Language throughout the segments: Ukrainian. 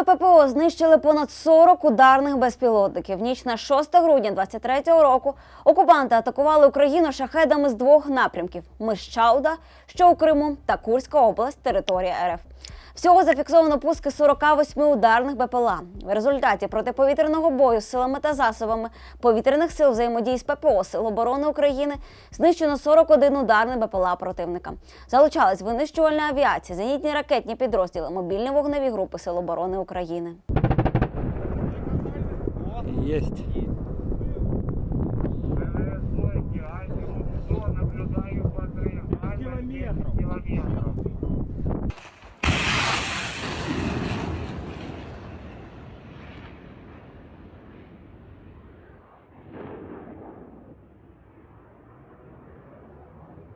Сили ППО знищили понад 40 ударних безпілотників. В ніч на 6 грудня 23-го року окупанти атакували Україну шахедами з двох напрямків: Мищауда, що у Криму, та Курська область, територія РФ. Всього зафіксовано пуски 48 ударних БПЛА. В результаті протиповітряного бою з силами та засобами повітряних сил взаємодії з ППО Сил оборони України знищено 41 ударний БПЛА противника. Залучалась винищувальна авіація, зенітні ракетні підрозділи, мобільні вогневі групи Сил оборони України. Есть. Стойте, наблюдаю подрыв. Альфа, 10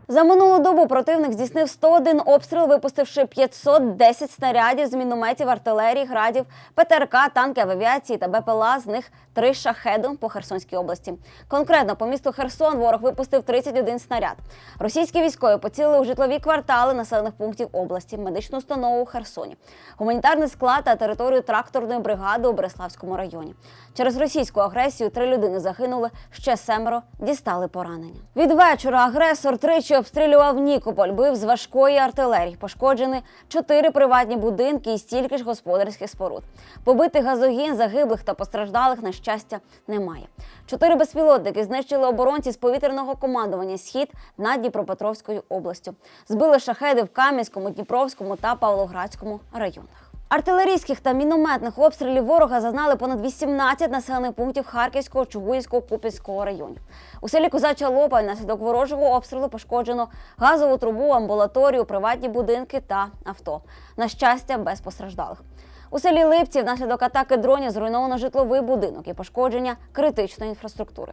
За минулу добу противник здійснив 101 обстріл, випустивши 510 снарядів з мінометів, артилерії, градів, ПТРК, танків, авіації та БПЛА. З них три шахеду по Херсонській області. Конкретно по місту Херсон ворог випустив 31 снаряд. Російські військові поцілили у житлові квартали населених пунктів області, медичну установу у Херсоні, гуманітарний склад та територію тракторної бригади у Береславському районі. Через російську агресію три людини загинули, ще семеро дістали поранення. Від вечора агресор тричі обстрілював Нікополь, бив з важкої артилерії. Пошкоджені чотири приватні будинки і стільки ж господарських споруд. Побитий газогін, загиблих та постраждалих, на щастя, немає. Чотири безпілотники знищили оборонці з повітряного командування Схід над Дніпропетровською областю. Збили шахеди в Кам'янському, Дніпровському та Павлоградському районах. Артилерійських та мінометних обстрілів ворога зазнали понад 18 населених пунктів Харківського, Чугуївського, Купінського районів. У селі Козача Лопа внаслідок ворожого обстрілу пошкоджено газову трубу, амбулаторію, приватні будинки та авто. На щастя, без постраждалих. У селі Липці внаслідок атаки дронів зруйновано житловий будинок і пошкодження критичної інфраструктури.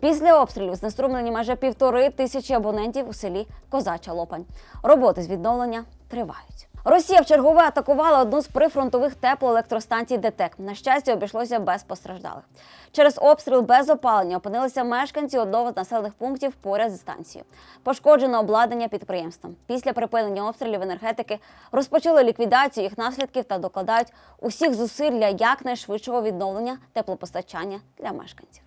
Після обстрілів знеструмлені майже півтори тисячі абонентів у селі Козача Лопань. Роботи з відновлення тривають. Росія вчергове атакувала одну з прифронтових теплоелектростанцій ДТЕК. На щастя, обійшлося без постраждалих. Через обстріл без опалення опинилися мешканці одного з населених пунктів поряд зі станцією. Пошкоджено обладнання підприємства. Після припинення обстрілів енергетики розпочали ліквідацію їх наслідків та докладають усіх зусиль для якнайшвидшого відновлення теплопостачання для мешканців.